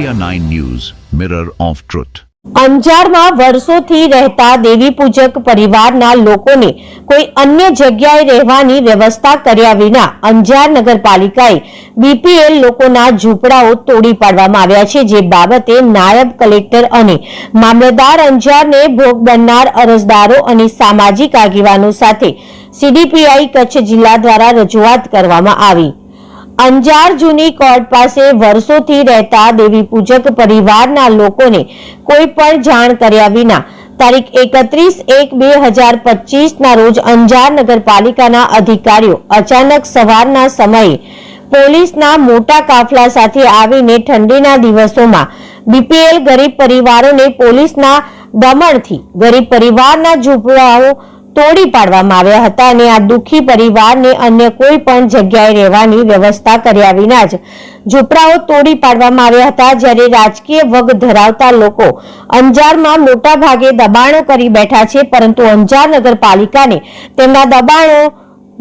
India 9 News, Mirror of Truth. અંજારમાં વર્ષોથી રહેતા દેવી પૂજક પરિવારના લોકોને કોઈ અન્ય જગ્યાએ રહેવાની વ્યવસ્થા કર્યા વિના અંજાર નગરપાલિકાએ બીપીએલ લોકોના ઝૂંપડાઓ તોડી પાડવામાં આવ્યા છે જે બાબતે નાયબ કલેક્ટર અને મામલતદાર અંજારને ભોગ બનનાર અરજદારો અને સામાજિક આગેવાનો સાથે સીડીપીઆઈ કચ્છ જિલ્લા દ્વારા રજૂઆત કરવામાં આવી અંજાર જૂની કોર્ટ પાસે વર્ષોથી રહેતા દેવી પૂજક પરિવારના લોકોને કોઈ પણ જાણ કર્યા વિના તારીખ એકત્રીસ એક બે હજાર પચીસના રોજ અંજાર નગરપાલિકાના અધિકારીઓ અચાનક સવારના સમયે પોલીસના મોટા કાફલા સાથે આવીને ઠંડીના દિવસોમાં બીપીએલ ગરીબ પરિવારોને પોલીસના દમણથી ગરીબ પરિવારના ઝૂંપડાઓ તોડી પાડવામાં આવ્યા હતા અને આ દુઃખી પરિવારને અન્ય કોઈ પણ જગ્યાએ રહેવાની વ્યવસ્થા કર્યા વિના જ ઝૂંપડાઓ તોડી પાડવામાં આવ્યા હતા. જ્યારે રાજકીય વગ ધરાવતા લોકો અંજારમાં મોટા ભાગે દબાણો કરી બેઠા છે, પરંતુ અંજાર નગરપાલિકાને તેમના દબાણો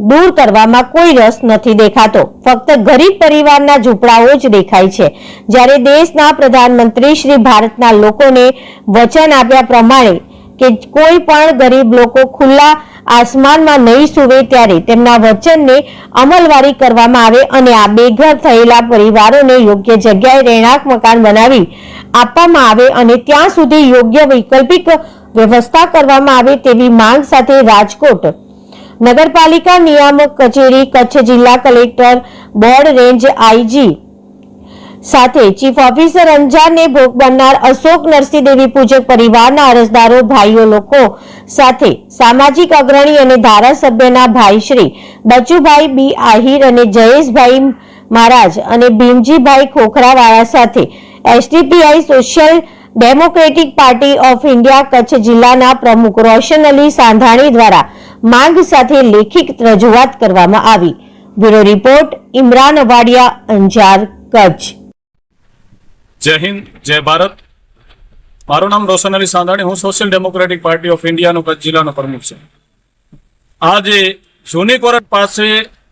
દૂર કરવામાં કોઈ રસ નથી દેખાતો. ફક્ત ગરીબ પરિવારના ઝૂંપડાઓ જ દેખાય છે. જ્યારે દેશના પ્રધાનમંત્રી શ્રી ભારતના લોકોને વચન આપ્યા પ્રમાણે કે કોઈ પણ ગરીબ લોકો ખુલ્લા આસમાનમાં નહીં સુવે ત્યારે તેમના વચનને અમલવારી કરવામાં આવે અને આ બેઘર થયેલા પરિવારોને યોગ્ય જગ્યાએ રહેણાંક મકાન બનાવી આપવામાં આવે અને ત્યાં સુધી યોગ્ય વૈકલ્પિક વ્યવસ્થા કરવામાં આવે તેવી માંગ સાથે રાજકોટ નગરપાલિકા નિયામક કચેરી કચ્છ જિલ્લા કલેક્ટર બોર્ડ રેન્જ આઈજી સાથે ચીફ ઓફિસર અંજારને ભોગ બનનાર અશોક નરસિંહ દેવી પૂજક પરિવારના અરજદારો, ભાઈઓ લોકો સાથે સામાજિક અગ્રણી અને ધારાસભ્યના ભાઈ શ્રી બચુભાઈ બી આહિર અને જયેશભાઈ મહારાજ અને ભીમજીભાઈ ખોખરાવાળા સાથે SDPI social democratic party of India Kutch જિલ્લાના પ્રમુખ રોશન અલી સાંધાણી દ્વારા માંગ સાથે લેખિત રજૂઆત કરવામાં આવી. Bureau report, Imran Awadiya, Anjar, Kutch. જય હિન્દ, જય ભારત. મારું નામ રોશન અલી સાંધાણી, હું સોશિયલ ડેમોક્રેટિક પાર્ટી ઓફ ઇન્ડિયાનો કચ્છ જિલ્લાનો પ્રમુખ છું. આજે જૂની કોરટ પાસે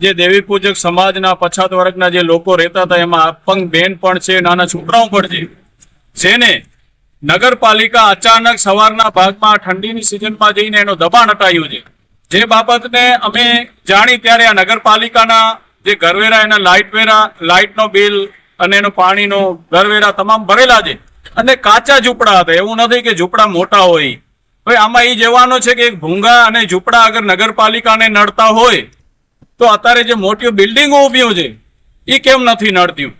જે દેવી પૂજક સમાજના પછાત વર્ગના જે લોકો રહેતા હતા, એમાં અપંગ બેન પણ છે, નાના છોકરાઓ પણ છે, જેને નગરપાલિકા અચાનક સવારના ભાગમાં ઠંડીની સિઝનમાં જઈને એનો દબાણ હટાયું છે. જે બાબતને અમે જાણી ત્યારે આ નગરપાલિકાના જે ઘરવેરા, એના લાઇટ વેરા લાઇટનો બિલ અને એનું પાણીનો દરવેરા તમામ ભરેલા છે. અને કાચા ઝૂંપડા હતા. એવું નથી કે ઝૂંપડા મોટા હોય. હવે આમાં એ જવાનો છે કે એક ભૂંગા અને ઝૂંપડા અગર નગરપાલિકાને નડતા હોય, તો અત્યારે જે મોટી બિલ્ડિંગો ઊભી છે એ કેમ નથી નડતી?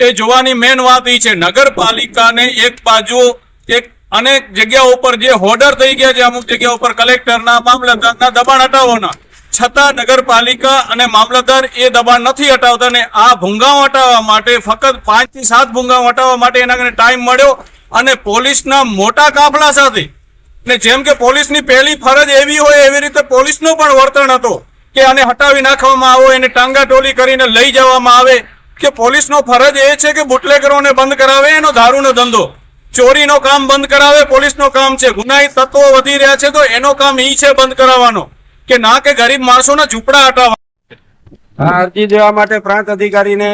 એ જોવાની મેન વાત એ છે. નગરપાલિકાને એક બાજુ એક અનેક જગ્યાઓ ઉપર જે હોર્ડર થઈ ગયા છે, અમુક જગ્યા ઉપર કલેક્ટરના મામલતદારના દબાણ હટાવવાના. છતાં નગરપાલિકા અને મામલતદાર એ દબાણ નથી હટાવતા ને આ ભૂંગાઓ હટાવવા માટે ફક્ત પાંચથી સાત ભૂંગાઓ હટાવવા માટે એના કને ટાઈમ મળ્યો અને પોલીસના મોટા કાફલા સાથે ને જેમ કે પોલીસની પહેલી ફરજ એવી હોય એવી રીતે પોલીસનો પણ વર્તન હતો કે આને હટાવી નાખવામાં આવો, એને ટાંગા ટોલી કરીને લઈ જવામાં આવે. કે પોલીસનો ફરજ એ છે કે બુટલેગરોને બંધ કરાવે, એનો દારૂનો ધંધો. ચોરીનો કામ બંધ કરાવે, પોલીસનો કામ છે. ગુનાહિત તત્વો વધી રહ્યા છે તો એનો કામ એ છે બંધ કરાવવાનો. કે ના કે ગરીબ માણસોના ઝૂંપડા હટાવવા. અરજી દેવા માટે પ્રાંત અધિકારીને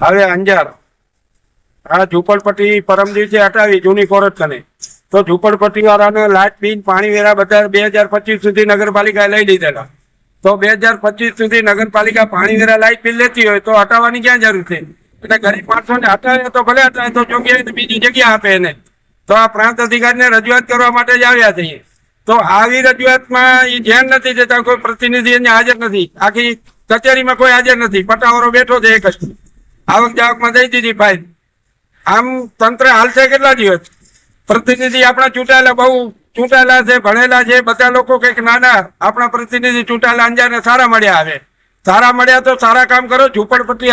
હવે અંજાર. આ ઝૂંપડપટ્ટી પરમ દિવસે હટાવી, જૂની કોરટ કને તો ઝૂંપડપટ્ટી વાળાને લાઇટ બિલ પાણી, વેરા બધા બે હજાર પચીસ સુધી નગરપાલિકાએ લઈ લીધેલા. તો બે હજાર પચીસ સુધી નગરપાલિકા પાણી, વેરા લાઇટ બિલ લેતી હોય તો હટાવવાની ક્યાં જરૂર છે? એટલે ગરીબ માણસોને હટાવે તો ભલે હટાવે, તો યોગ્ય બીજી જગ્યા આપે એને. તો આ પ્રાંત અધિકારીને રજૂઆત કરવા માટે જ આવ્યા છીએ. તો આવી રજૂઆતમાં એ ધ્યાન નથી દેતા, કોઈ પ્રતિનિધિ એને હાજર નથી. આખી કચેરીમાં કોઈ હાજર નથી. પટાવાળો બેઠો છે એક જ. આવક જાવકમાં દઈ દીધી ફાઇલ. આમ તંત્ર હાલશે કેટલા દિવસ? પ્રતિનિધિ આપણા ચૂંટાયેલા બહુ ચૂંટાયેલા છે, ભણેલા છે, બધા લોકો કંઈક નાના આપણા પ્રતિનિધિ ચૂંટાયેલા અંજારને સારા મળ્યા આવે. સારા મળ્યા તો સારા કામ કરો, ઝૂંપડપટ્ટી